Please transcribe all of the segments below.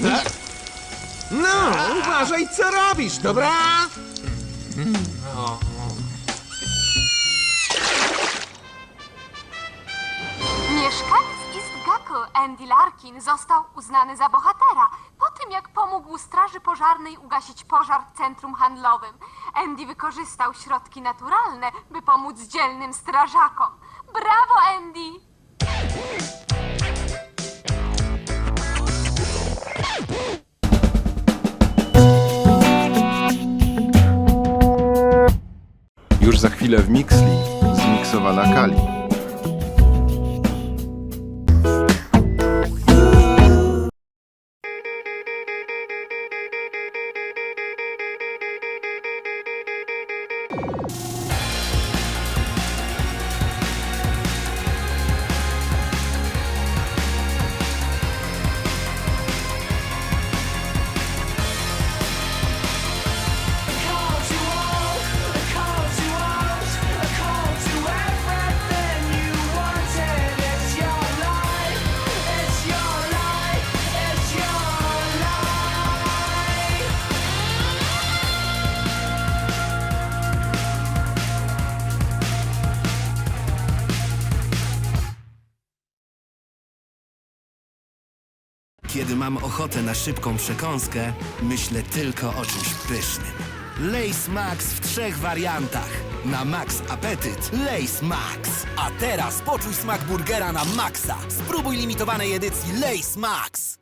No, uważaj, co robisz, dobra? Mieszkaniec East Andy Larkin, został uznany za bohatera po tym, jak pomógł straży pożarnej ugasić pożar w centrum handlowym. Andy wykorzystał środki naturalne, by pomóc dzielnym strażakom. Brawo, Andy! Już za chwilę w Mixli zmiksowana Kali. Kiedy mam ochotę na szybką przekąskę, myślę tylko o czymś pysznym. Lace Max w trzech wariantach. Na max apetyt Lace Max. A teraz poczuj smak burgera na maksa. Spróbuj limitowanej edycji Lace Max.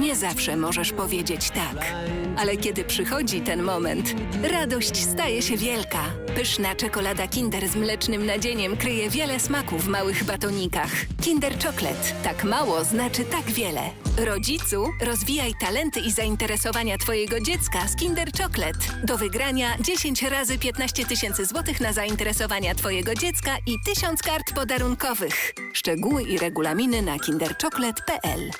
Nie zawsze możesz powiedzieć tak, ale kiedy przychodzi ten moment, radość staje się wielka. Pyszna czekolada Kinder z mlecznym nadzieniem kryje wiele smaków w małych batonikach. Kinder Chocolate. Tak mało znaczy tak wiele. Rodzicu, rozwijaj talenty i zainteresowania Twojego dziecka z Kinder Chocolate. Do wygrania 10 razy 15 tysięcy złotych na zainteresowania Twojego dziecka i 1000 kart podarunkowych. Szczegóły i regulaminy na kinderchocolate.pl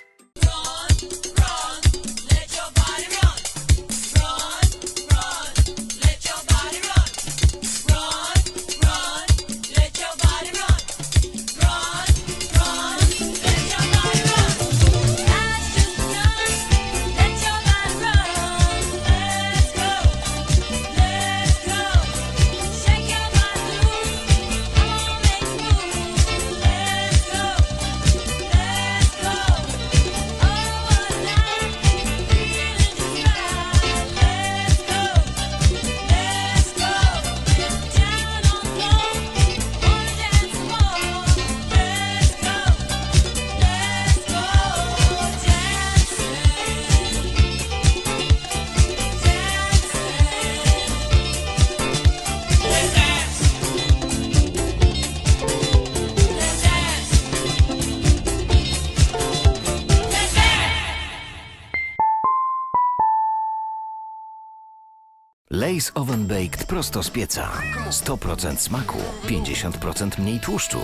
Lace Oven Baked prosto z pieca. 100% smaku, 50% mniej tłuszczu.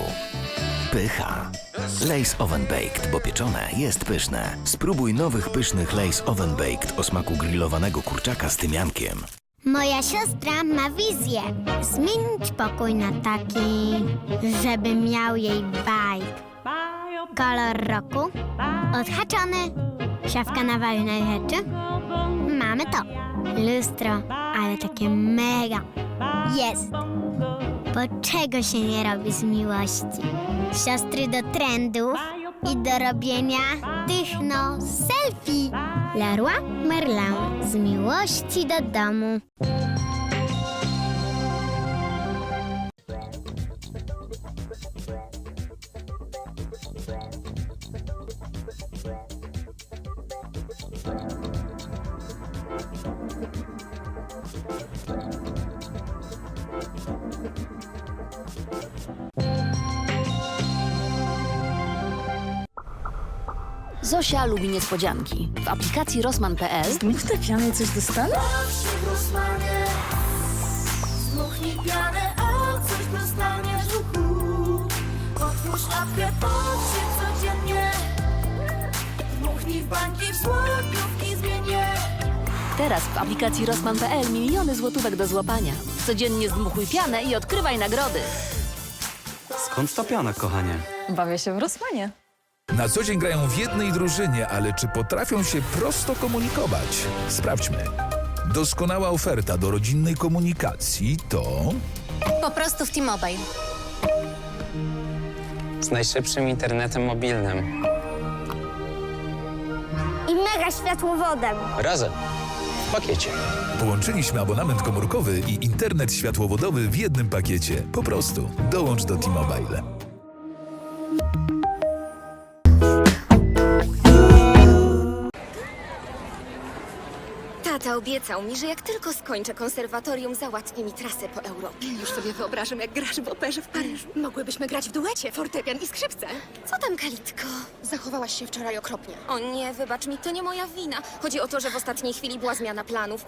Pycha. Lace Oven Baked, bo pieczone jest pyszne. Spróbuj nowych pysznych Lace Oven Baked o smaku grillowanego kurczaka z tymiankiem. Moja siostra ma wizję. Zmienić pokój na taki, żeby miał jej vibe. Kolor roku, odhaczony, szafka na ważne rzeczy. Mamy to. Lustro, ale takie mega. Jest. Bo czego się nie robi z miłości? Siostry do trendów i do robienia tych no selfie. Leroy Merlin z miłości do domu. Zosia lubi niespodzianki. W aplikacji Rosman.pl Dmuchne piany coś dostanę? Zmuchnij pianę, o coś dostaniesz w uchu. Otwórz apkę, patrz się codziennie. Dmuchnij w bańki, w złotówki zmienię. Teraz w aplikacji Rosman.pl miliony złotówek do złapania. Codziennie zdmuchuj pianę i odkrywaj nagrody. Skąd ta piana, kochanie? Bawię się w Rosmanie. Na co dzień grają w jednej drużynie, ale czy potrafią się prosto komunikować? Sprawdźmy. Doskonała oferta do rodzinnej komunikacji to... Po prostu w T-Mobile. Z najszybszym internetem mobilnym. I mega światłowodem. Razem. Pakiecie. Połączyliśmy abonament komórkowy i internet światłowodowy w jednym pakiecie. Po prostu dołącz do T-Mobile. Tata obiecał mi, że jak tylko skończę konserwatorium, załatwi mi trasę po Europie. Już sobie wyobrażam, jak grasz w operze w Paryżu. Mogłybyśmy grać w duecie, fortepian i skrzypce. Co tam, Kalitko? Zachowałaś się wczoraj okropnie. O nie, wybacz mi, to nie moja wina. Chodzi o to, że w ostatniej chwili była zmiana planów.